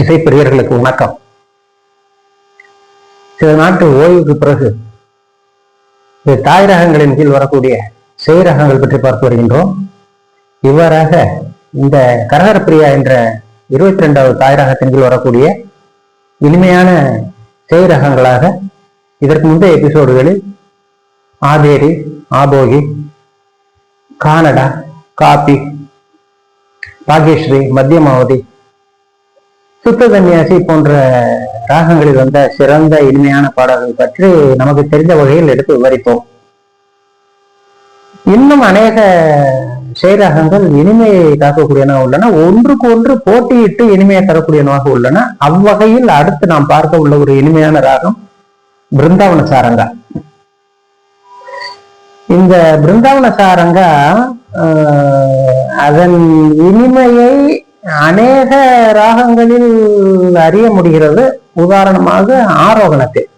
இசைப்பிரியர்களுக்கு வணக்கம். சில நாட்டு ஓய்வுக்கு பிறகு இந்த தாய் ரகங்களின் கீழ் வரக்கூடிய செய் ரகங்கள் பற்றி பார்த்து வருகின்றோம். இவ்வாறாக இந்த கரகரப்பிரியா என்ற இருபத்தி ரெண்டாவது தாய் ரகத்தின் கீழ் வரக்கூடிய இனிமையான செய் ரகங்களாக இதற்கு முந்தைய எபிசோடுகளில் ஆதேரி ஆபோகி கானடா காபி பாக்யஸ்ரீ மத்தியமாவதி சுத்த தன்யாசி போன்ற ராகங்களில் வந்த சிறந்த இனிமையான பாடல்கள் பற்றி நமக்கு தெரிந்த வகையில் எடுத்து விவரிப்போம். இன்னும் அநேக செயராகங்கள் இனிமையை தாக்கக்கூடியனவாக உள்ளன. ஒன்றுக்கு ஒன்று போட்டியிட்டு இனிமையை தரக்கூடியனவாக உள்ளன. அவ்வகையில் அடுத்து நாம் பார்க்க உள்ள ஒரு இனிமையான ராகம் பிருந்தாவன சாரங்கா இந்த பிருந்தாவன சாரங்கா அதன் இனிமையை அநேக ராகங்களில் அறிய முடிகிறது. உதாரணமாக ஆரோகணத்தில்.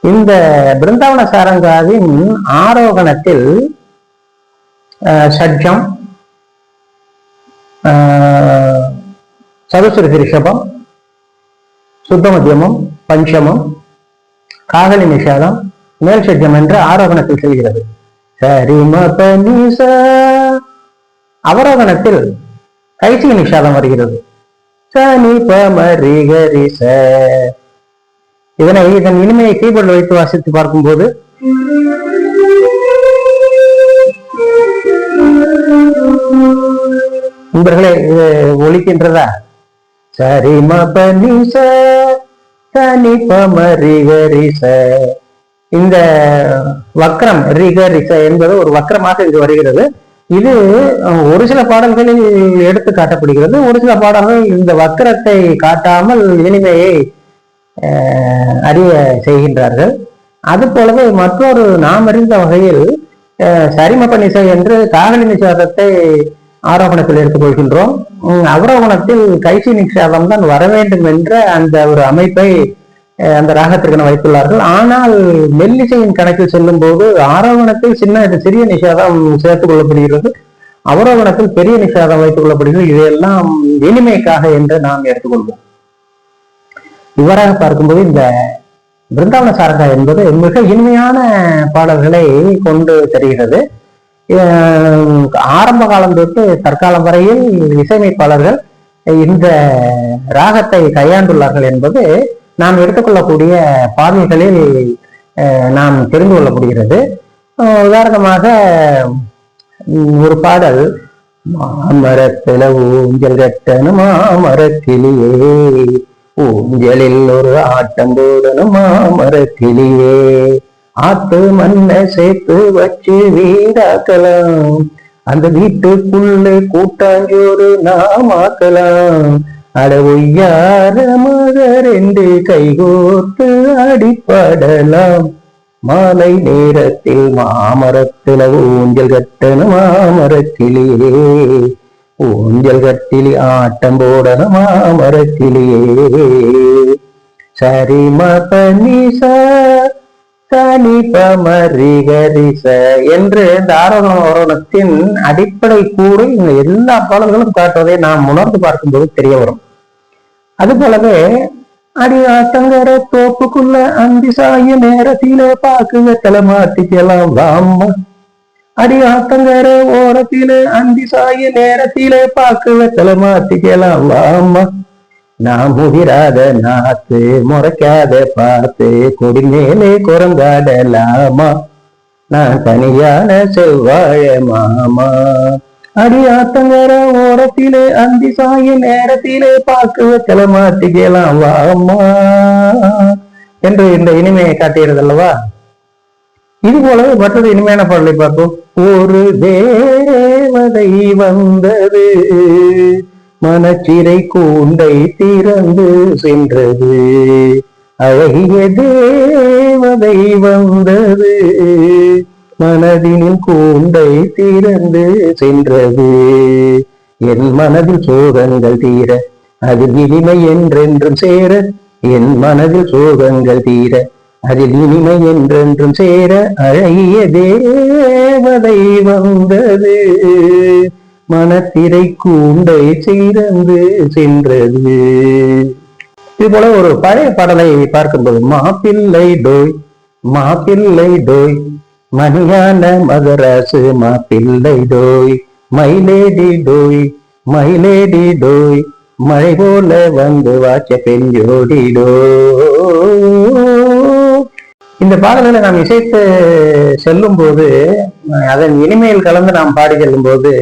இந்த பிருந்தாவன சாரங்காவின் ஆரோகணத்தில் ஆஹ், ஷட்ஜம் ஆஹ், ரிஷபம் சுத்தமத்தியமம் பஞ்சமம் காகலி நிஷாதம் மேல் ஷட்ஜம் என்று ஆரோகணத்தில் செல்கிறது. சரிமபனிச அவரோகணத்தில் கைச்சிக நிஷாதம் வருகிறது. சனி பமரி கரி ச இதனை இதன் இனிமையை கீபோர்டில் வைத்து வாசித்து பார்க்கும்போது நண்பர்களே இது ஒழிக்கின்றதா சரி மபனிச சனி பமரி ச இந்த வக்ரம் ரிக ரிச என்பது ஒரு வக்ரமாக இது வருகிறது. இது ஒரு சில பாடல்களில் எடுத்து காட்டப்படுகிறது. ஒரு சில பாடல்கள் இந்த வக்கரத்தை காட்டாமல் இனிமையை அறிய செய்கின்றார்கள். அது போலவே மற்றொரு நாம் அறிந்த வகையில் சரிமப்பனிசை என்று காகலி நிஷாதத்தை ஆரோகணத்தில் எடுத்துக்கொள்கின்றோம் அவரோகணத்தில் கைசி நிஷாதம் தான் வர வேண்டும் என்ற அந்த ஒரு அமைப்பை அந்த ராகத்திற்கென வைத்துள்ளார்கள் ஆனால் மெல்லிசையின் கணக்கில் செல்லும் போது ஆரோகணத்தில் சின்ன சிறிய நிஷாதம் சேர்த்துக் கொள்ளப்படுகிறது. அவரோகணத்தில் பெரிய நிஷாதம் வைத்துக் கொள்ளப்படுகிறது. இதையெல்லாம் இனிமைக்காக என்று நாம் எடுத்துக்கொள்வோம். இவ்வாறாக பார்க்கும்போது இந்த பிருந்தாவன சாரங்கா என்பது மிக இனிமையான பாடல்களை கொண்டு தருகிறது. ஆரம்ப காலம் தொட்டு தற்காலம் வரையில் இசையமைப்பாளர்கள் இந்த ராகத்தை கையாண்டுள்ளார்கள் என்பது நாம் எடுத்துக்கொள்ளக்கூடிய பார்வைகளில் அஹ், நாம் தெரிந்து கொள்ள முடிகிறது உதாரணமாக ஒரு பாடல் மாமரத்தில ஊஞ்சல் கட்டணும் மாமரக்கிளியே ஊஞ்சலில் ஒரு ஆட்டம் போடணும் மாமரக்கிளியே ஆத்து மண்ணை சேர்த்து வச்சு வீடாக்கலாம் அந்த வீட்டுக்குள்ளே கூட்டாஞ்சோறு நாமாக்கலாம். ஆக்கலாம் ஒய்யார மகர் என்று கைகோர்த்து அடிப்படலாம். மாலை நேரத்தில் மாமரத்தில ஊஞ்சல் கட்டணும் மாமரக்கிளியே ஊஞ்சல் கட்டிலி ஆட்டம் போடணும் மாமரக்கிளியே சரி மபனிச சார் பமரி கரிச என்று இந்த ஆரோகணத்தின் அடிப்படை கூறு இந்த எல்லா பாடல்களும் காட்டுவதை நாம் உணர்ந்து பார்க்கும்போது தெரிய வரும். அது போலவே அடி ஆட்டங்கர தோப்புக்குள்ள அந்தி சாய நேரத்திலே பாக்கு வெத்தல மாத்திக்கலாம் வாம்மா. அடி ஆட்டங்கர ஓரத்திலே அந்தி சாய நேரத்திலே பாக்கு வெத்தல மாத்திக்கலாம் வாம்மா. நான் முதிராத நாத்து முறைக்காத பார்த்து கொடி மேலே குரங்காடலாமா? நான் தனியான செவ்வாழ மாமா. அடியாத்தங்கர ஓரத்திலே அந்தி சாய நேரத்திலே பாக்கு வெத்தல மாத்திக்கலாம் வாமா. என்று இந்த இனிமையை காட்டுகிறது அல்லவா இது போலவே மற்றொரு இனிமையான பாடலை பார்ப்போம். ஒரு தேவதை வந்தது. மனச்சிறை கூண்டை திறந்து சென்றது. அழகிய தேவதை வந்தது. மனதினில் கூண்டை திறந்து சென்றது. என் மனதில் சோகங்கள் தீர அதில் இனிமை என்றென்றும் சேர. என் மனதில் சோகங்கள் தீர அதில் இனிமை என்றென்றும் சேர. அழகிய தேவதை வந்தது. மனத்திரை கூண்டை சேர்ந்து சென்றது. இது போல ஒரு பழைய பாடலை பார்க்கும்போது மாப்பிள்ளை டோய் மாப்பிள்ளை டோய் மணியான மதராசு மாப்பிள்ளை டோய் மயிலேடி டோய் மயிலேடி டோய் மழை போல வந்து வாச்ச பெண் ஜோடிடோ இந்த பாடல்களை நாம் இசைத்து செல்லும் போது அதன் இனிமையில் கலந்து நாம் பாடி செல்லும் போது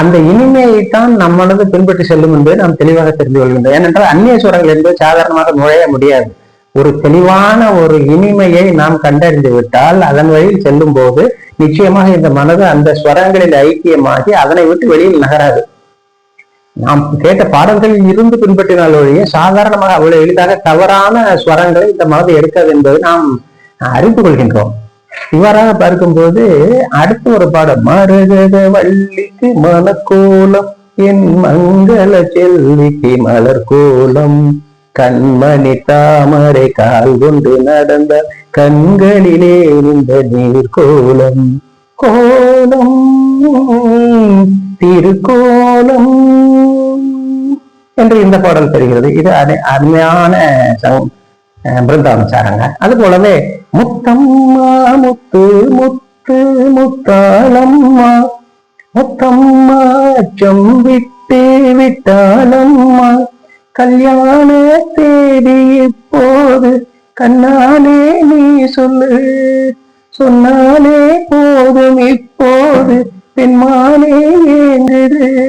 அந்த இனிமையைத்தான் நம்மளது பின்பற்றி செல்லும் என்பதை நாம் தெளிவாக தெரிந்து கொள்கின்றோம் ஏனென்றால் அந்நிய சுரங்கள் என்பது சாதாரணமாக நுழைய முடியாது. ஒரு தெளிவான ஒரு இனிமையை நாம் கண்டறிந்து விட்டால் அதன் வழியில் செல்லும் போது நிச்சயமாக இந்த மனது அந்த ஸ்வரங்களில் ஐக்கியமாகி அதனை விட்டு வெளியில் நகராது. நாம் கேட்ட பாடல்களில் இருந்து பின்பற்றினால் ஒழிய சாதாரணமாக அவ்வளவு எளிதாக தவறான ஸ்வரங்களை இந்த மனது எடுக்காது என்பதை நாம் அறிந்து கொள்கின்றோம். இவ்வாறாக பார்க்கும்போது அடுத்து ஒரு பாடம். மரகத வள்ளிக்கு மலக்கோலம் என் மங்கள செல்விக்கு மலர் கோலம் கண்மணி தாமரை கால் கொண்டு நடந்த கண்களிலே இருந்த நீர் கோலம் கோலம் திருக்கோலம் என்று இந்த பாடல் தெரிகிறது. இது அருமையான சங்- அது போலவே முத்தம்மா முத்து முத்து முத்தாளம்மா. முத்தம்மா அச்சம் விட்டு விட்டாளம்மா. கல்யாண தேதி இப்போது கண்ணாலே நீ சொல்லு. சொன்னாலே போதும் இப்போது பெண்மானே ஏங்குது.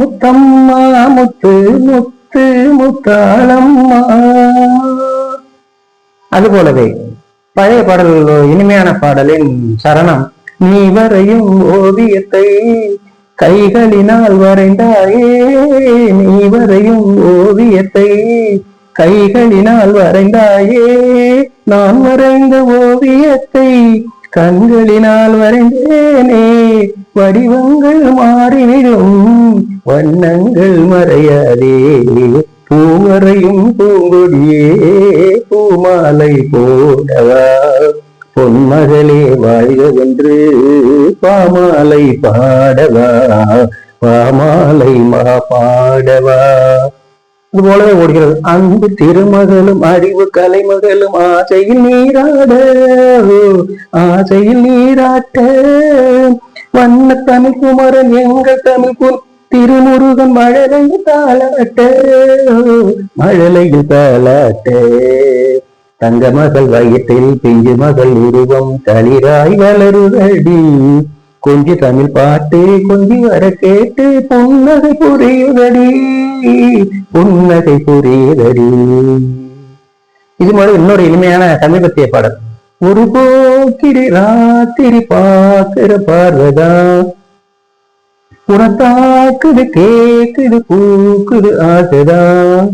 முத்தம்மா முத்து முத்து முத்தாளம்மா. அதுபோலவே பழைய பாடல்கள் இனிமையான பாடலின் சரணம் நீ வரையும் ஓவியத்தை கைகளினால் வரைந்தாயே. நீ வரையும் ஓவியத்தை கைகளினால் வரைந்தாயே. நான் வரைந்த ஓவியத்தை கண்களினால் வரைந்தேனே. வடிவங்கள் மாறிவிடும் வண்ணங்கள் மறையாதே. பூவரையும் பூங்கொடியே பூமாலை போடவா? பொன்மகளே வாழ்கவென்று பாமாலை பாடவா? பாமாலை மா பாடவா இது போலவே ஓடுகிறது. அன்பு திருமகளும் அறிவு கலைமகளும் ஆசையில் நீராட ஆசையில் நீராட்ட. வண்ண தமிழ் குமரன் எங்கள் தமிழ் திருமுருகன் மழலையில் தாளாட்ட. மழலையில் தாளாட்ட. தங்க மகள் வயிற்றில் பிஞ்சு மகள் உருவம் தளிராய் வளருதடி. கொஞ்சி தமிழ் பாட்டு கொஞ்சி வர கேட்டு புன்னகை புரியுதடி. புன்னகை புரியுதடி. இது மாதிரி இன்னொரு இனிமையான சமீபத்திய பாடல். ஒரு போக்கிரி ராத்திரி பார்க்கிற பார்வதா. உனக்காக்குது கேக்குது பூக்குது ஆசைதான்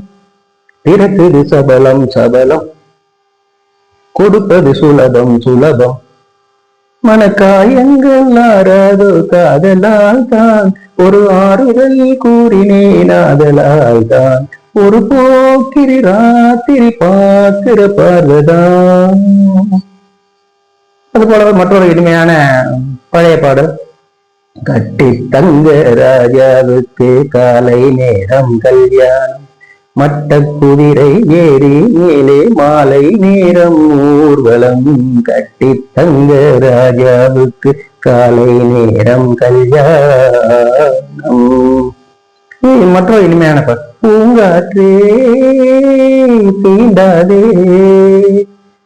பிறக்குது சபலம் சபலம். கொடுப்பது சுலபம் சுலபம். மனக்காயங்கள் ஆறாதோ காதலால் தான் ஒரு ஆறுதல் கூறினேன் ஆதலால் தான் ஒரு போக்கிரி ராத்திரி பார்க்கிற பார்வைதான் அது போலவே மற்றொரு இனிமையான பழைய பாடல். கட்டி தங்க ராஜாவுக்கு காலை நேரம் கல்யாணம். மட்ட குதிரை ஏறி மேலே மாலை நேரம் ஊர்வலம். கட்டி தங்க ராஜாவுக்கு காலை நேரம் கல்யாணம். மற்றொரு இனிமையான பாட்டு. பூங்காற்றே தீண்டாதே.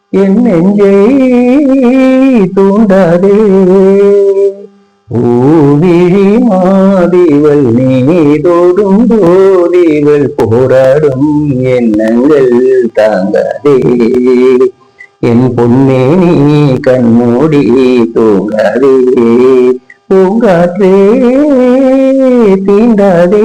என் நெஞ்சை தூண்டாதே. ஊவிழி மாதிவள் நீதோடும் போதிவள் போராடும் எண்ணங்கள் தாங்காதே. என் பொன்னே நீ கண்மூடி தூங்காதே. பூங்காற்றே தீண்டாதே.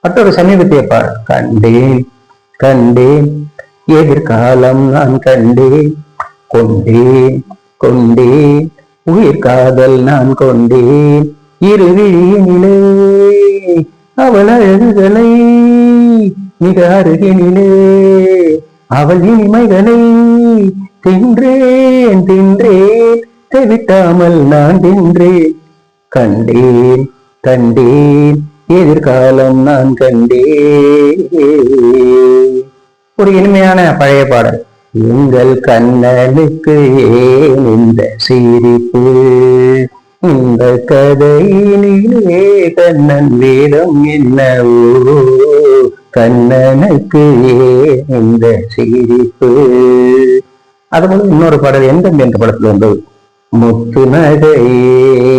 மற்றொரு சமீபத்திய பாடல் கண்டேன் கண்டேன் எதிர்காலம் நான் கண்டேன். கொண்டேன் கொண்டேன். உயிர் காதல் நான் கொண்டேன். இருவிழியினிலே அவள் அழகுகளை மிக அருகினிலே அவள் இனிமைகளை தின்றேன் தின்றேன். தெவிட்டாமல் நான் தின்றேன் கண்டேன் கண்டேன். எதிர்காலம் நான் கண்டேன். ஒரு இனிமையான பழைய பாடல். உங்கள் கண்ணனுக்கு ஏன் இந்த சிரிப்பு? இந்த கதையினிலே கண்ணன் வீரம் என்னவோ? கண்ணனுக்கு ஏன் இந்த சிரிப்பு? அது போல இன்னொரு பாடல் எந்த என்ற படத்துல வந்தது? முத்து நகையே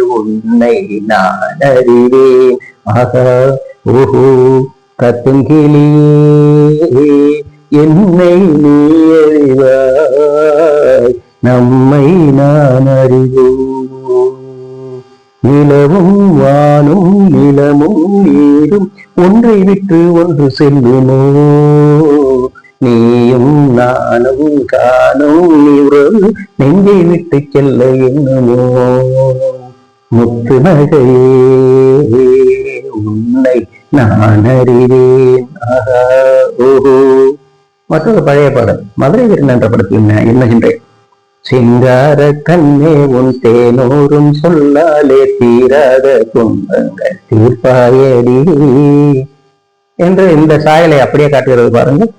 உன்னை நான் அறிவேன். ஆகா ஓஹோ கத்துங்கிளியே. என்னை நீ அறிவாய் நம்மை நான் அறிவோம். நிலவும் வானும் நிலமும் நீரும் ஒன்றை விட்டு ஒன்று செல்லுமோ? நீயும் நானும் காணும் உறவு நெஞ்சை விட்டு செல்ல என்னமோ முத்து நகையே உன்னை நான் அறிவேன். ஆஹா ஓஹோ. மற்றொரு பழைய பாடல். மதுரை வீரன் என்ற படத்தில் என்ன- சிங்கார கண்ணே உன் தேனோரும் சொல்லாலே தீராத துன்பங்கள் தீர்ப்பாயடி. என்று இந்த சாயலை அப்படியே காட்டுகிறது பாருங்கள்.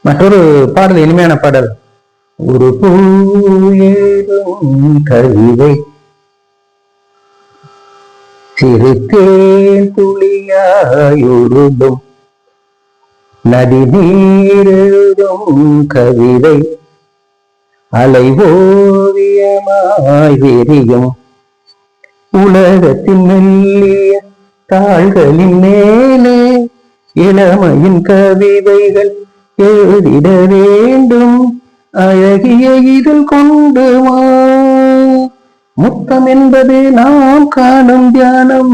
மற்றொரு பாடல் இனிமையான பாடல். ஒரு பூ கவிதை சிறுத்தேன் துளியாயுருதும் நதி நீரெழுதும் கவிதை அலை ஓவியமாய் விரியும் உலகத்தின் மெல்லிய தாள்களின் மேலே இளமையின் கவிதைகள் எழுதிட வேண்டும். அழகிய இதழ் கொண்டு முத்தம் என்பது நாம் காணும் தியானம்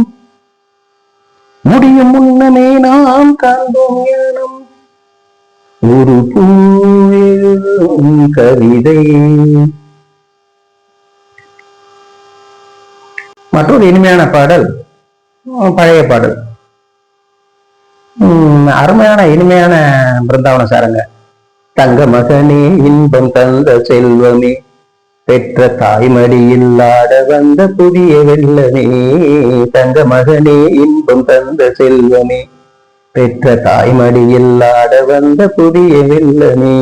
முடியும் முன்னமே நாம் காண்போம் ஞானம். ஒரு பூ கவிதை. மற்றொரு இனிமையான பாடல் பழைய பாடல். உம், அருமையான இனிமையான பிருந்தாவன சாரங்க. தங்க மகனே இன்பம் தந்த செல்வமே பெற்ற தாய்மடியில் ஆட வந்த புதிய வெள்ளமே தங்க மகனே இன்பம் தந்த செல்வமே பெற்ற தாய்மடியில் ஆட வந்த புதிய வெள்ளமே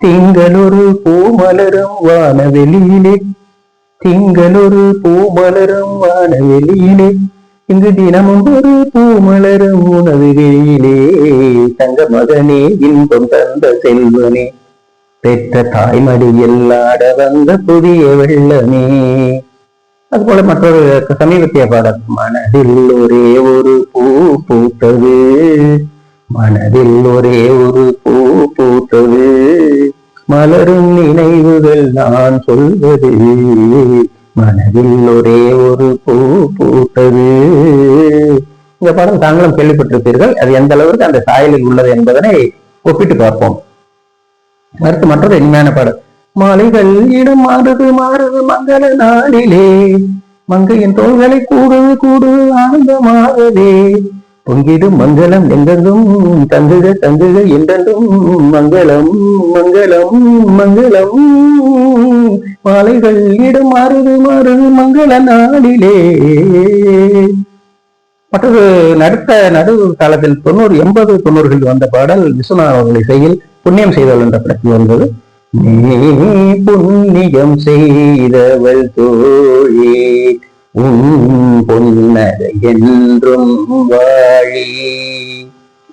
திங்களொரு பூமலரும் வானவெளியிலே திங்களொரு பூமலரும் வானவெளியிலே இங்கு தினமும் ஒரு பூமலரும் உணவு வெளியிலே தங்க மகனே இன்பம் தந்த செல்வனே பெற்ற தாய்மடியில் ஆட வந்த புதிய வெள்ளமே அதுபோல மற்றொரு சமீபத்திய பாடல் மனதில் ஒரே ஒரு பூ பூத்தது. மனதில் ஒரே ஒரு பூ பூத்தது. மலரும் நினைவுகள் நான் சொல்வது. மனதில் ஒரே ஒரு பூ பூத்தது. இந்த பாடல் தாங்களும் கேள்விப்பட்டிருப்பீர்கள். அது எந்த அளவுக்கு அந்த சாயலில் உள்ளது என்பதனை ஒப்பிட்டு பார்ப்போம். அடுத்து மற்றொரு இனிமையான பாடல். மாலைகள் இடம் மாறுது மாறுது மங்கள நாளிலே. மங்கையின் தோள்களை கூடு கூடு ஆனந்தமாகவே பொங்கிடும் மங்களம் எங்கெங்கும் தந்துக தந்துக என்றென்றும். மங்களம் மங்களம் மங்களம். மாலைகள் இடம் மாறுது மாறுது மங்கள நாளிலே. மற்றொரு நடுத்த நடு காலத்தில் தொண்ணூறு எண்பது தொண்ணூறுகளில் வந்த பாடல் விஸ்வநாத அவர்கள் இசையில் புண்ணியம் செய்தவள் என்ற படத்தில் வந்தது. நீ புண்ணியம் செய்தவள் தோழி உன் பொன்னரை என்றும் வாழி.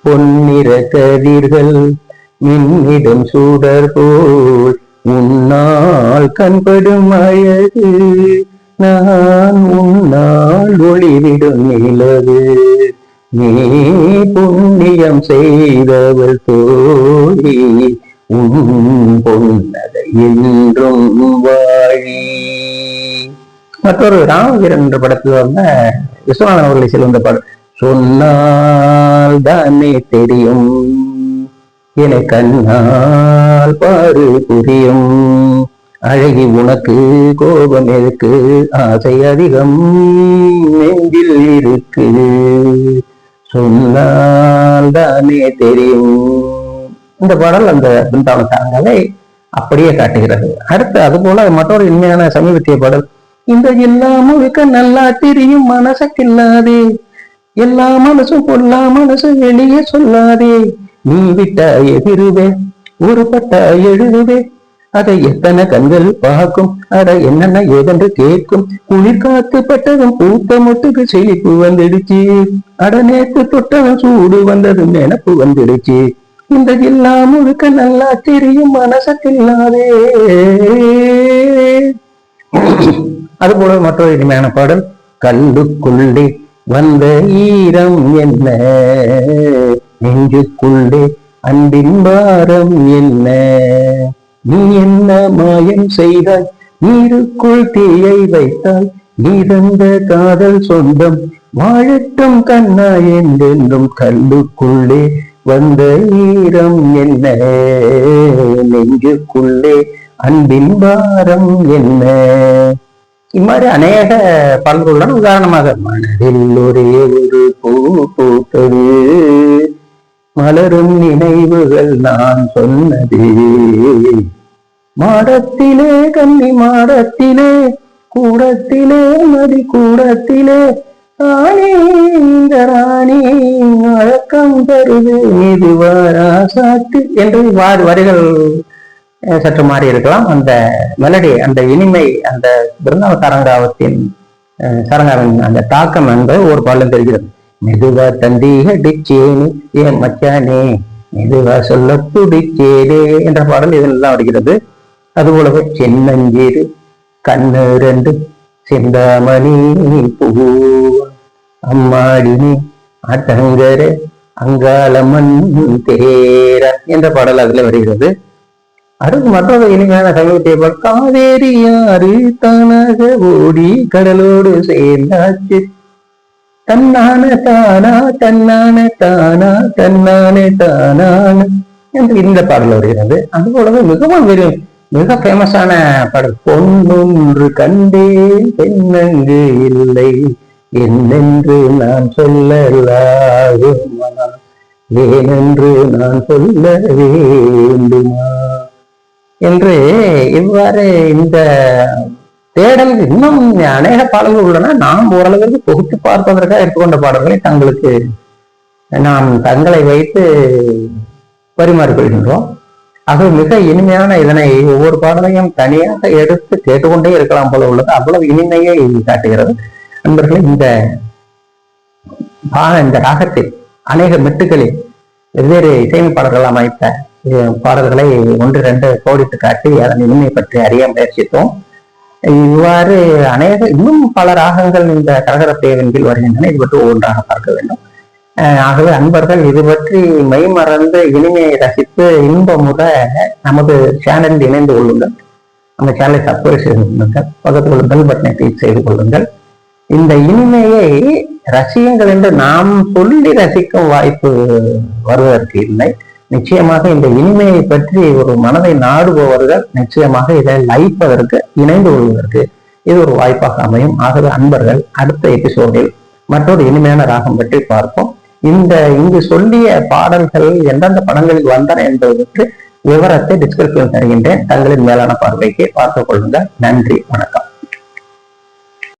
பொன்னிற கதிர்கள் மின்னிடம் சூடர் போல் உன்னால் கண்படும் அழகு நான் உன்னால் ஒளிவிடும் நிலவு. நீ புண்ணியம் செய்தவள் தோழி என்றும் வாழி மற்றொரு ராமவீரன் என்ற படத்தில் வந்த விஸ்வநாதன் அவர்களை செல்வந்த பாடல் சொன்னால் தானே தெரியும் என கண்ணால் பாரு புரியும். அழகி உனக்கு கோபம் எதுக்கு? ஆசை அதிகம் நெஞ்சில் இருக்கு சொன்னால் தானே தெரியும் இந்த பாடல் அந்த பிருந்தாவன சாரங்களை அப்படியே காட்டுகிறது. அடுத்து அது போல மற்றொரு இனிமையான சமீபத்திய பாடல். இந்த எல்லா முழுக்க நல்லா தெரியும் மனசக்கில்லாதே. எல்லா மனசும் பொல்லா மனசு வெளியே சொல்லாதே. நீ விட்டா எதிருவே ஒரு பட்டா எழுதுவே. அதை எத்தனை கண்கள் பார்க்கும் அட என்னென்ன ஏதென்று கேட்கும். குளிர் காத்துப்பட்டதும் பூத்த மொட்டுக்கு செழிப்பு வந்துடுச்சு. அட நேத்து தொட்டதும் சூடு வந்ததும் நினப்பு வந்துடுச்சு. இந்த ஜில்லா முழுக்க நல்லா தெரியும் மனசத்தில்லாதே. அதுபோல மற்றொரு இனிமையான பாடல் கல்லுக்குள்ளே வந்த ஈரம் என்ன? நெஞ்சுக்குள்ளே அன்பின் பாரம் என்ன? நீ என்ன மாயம் செய்தாய்? நீருக்குள் தீயை வைத்தாய்? நீரந்த காதல் சொந்தம் வாழட்டும் கண்ணா என்றென்றும் கல்லுக்குள்ளே வந்த ஈரம் என்ன? நெஞ்சுக்குள்ளே அன்பின் பாரம் என்ன? இம்மாதிரி அநேக பாடல்களுடன் உதாரணமாக மனதில் ஒரே ஒரு பூ பூத்தது. மலரும் நினைவுகள் நான் சொன்னது. மாடத்திலே கன்னி மாடத்திலே கூடத்திலே மதி கூடத்திலே ராணி இந்த ராணி வழக்கம் தருது. இது வாராசாத்து என்று வாறு வரிகள் சற்று மாறி இருக்கலாம். அந்த மெலடி அந்த இனிமை அந்த பிருந்தாவ சரங்காவத்தின் சரங்காவின் அந்த தாக்கம் என்பது ஒரு பாடலும் தெரிகிறது. மெதுவா தந்தி அடிச்சேனு ஏன் மச்சானே மெதுவா சொல்ல துடிச்சேனே என்ற பாடல் இதெல்லாம் வருகிறது அதுபோலவே சின்னஞ்சீரு கண்ணு ரெண்டு சிந்தாமணி பூ அம்மாடினி அட்டங்கரு அங்காளம்மன் தேர என்ற பாடல் அதுல வருகிறது. அடுத்து மற்றொரு இனிமையான சமீபத்திய பாடல் காவேரி யாரு தானாக ஓடி கடலோடு சேர்ந்தாச்சு. தன்னான தானா தன்னான தானா தன்னான தானான என்று இந்த பாடல் வருகிறது. அது போலவே மிகவும் விரு- மிக ஃபேமஸான பாடல் பொன்னொன்று கண்டேன் பெண்ணங்கு இல்லை என்னென்று நான் சொல்லலாகுமா? ஏனென்று நான் சொல்ல வேண்டுமா? என்று இவ்வாறு இந்த தேடல் இன்னும் அநேக பாடல்கள் உள்ளன. நாம் ஓரளவிற்கு தொகுத்து பார்ப்பதற்காக எடுத்துக்கொண்ட பாடல்களை தங்களுக்கு நாம் தங்களை வைத்து பரிமாறிக்கொள்கின்றோம். ஆக மிக இனிமையான இதனை ஒவ்வொரு பாடலையும் தனியாக எடுத்து கேட்டுக்கொண்டே இருக்கலாம் போல உள்ளது. அவ்வளவு இனிமையை காட்டுகிறது. நண்பர்களே இந்த பாக இந்த ராகத்தில் அநேக மெட்டுகளில் வெவ்வேறு இசையமைப்பாளர்கள் அமைத்த பாடல்களை ஒன்று ரெண்டு கோடிட்டு காட்டி அதன் இனிமை பற்றி அறிய முயற்சித்தோம். இவ்வாறு அநேக இன்னும் பல ராகங்கள் இந்த கரகரத்தேவின் கீழ் வருகின்றன. இது பற்றி ஒவ்வொன்றாக பார்க்க வேண்டும். ஆகவே அன்பர்கள் இது பற்றி மெய்மறந்து இனிமையை ரசித்து இன்பமுற நமது சேனலில் இணைந்து கொள்ளுங்கள். நம்ம சேனலை சப்ஸ்கிரைப் செய்து கொள்ளுங்கள். பக்கத்தில் உள்ள பெல் பட்டனை கிளிக் செய்து கொள்ளுங்கள். இந்த இனிமையை ரசியுங்கள் என்று நாம் சொல்லி ரசிக்கும் வாய்ப்பு வருவதற்கு இல்லை. நிச்சயமாக இந்த இனிமையை பற்றி ஒரு மனதை நாடுபவர்கள் நிச்சயமாக இதை லைப்பதற்கு இணைந்து கொள்வதற்கு இது ஒரு வாய்ப்பாக அமையும். ஆகவே அன்பர்கள் அடுத்த எபிசோடில் மற்றொரு இனிமையான ராகம் பற்றி பார்ப்போம். இந்த இங்கு சொல்லிய பாடல்கள் எந்தெந்த படங்களில் வந்தன என்பது பற்றி விவரத்தை டிஸ்கிரிப்ஷன் தருகின்றேன். தங்களின் மேலான பார்வைக்கு பார்த்துக் கொள்ளுங்கள். நன்றி வணக்கம்.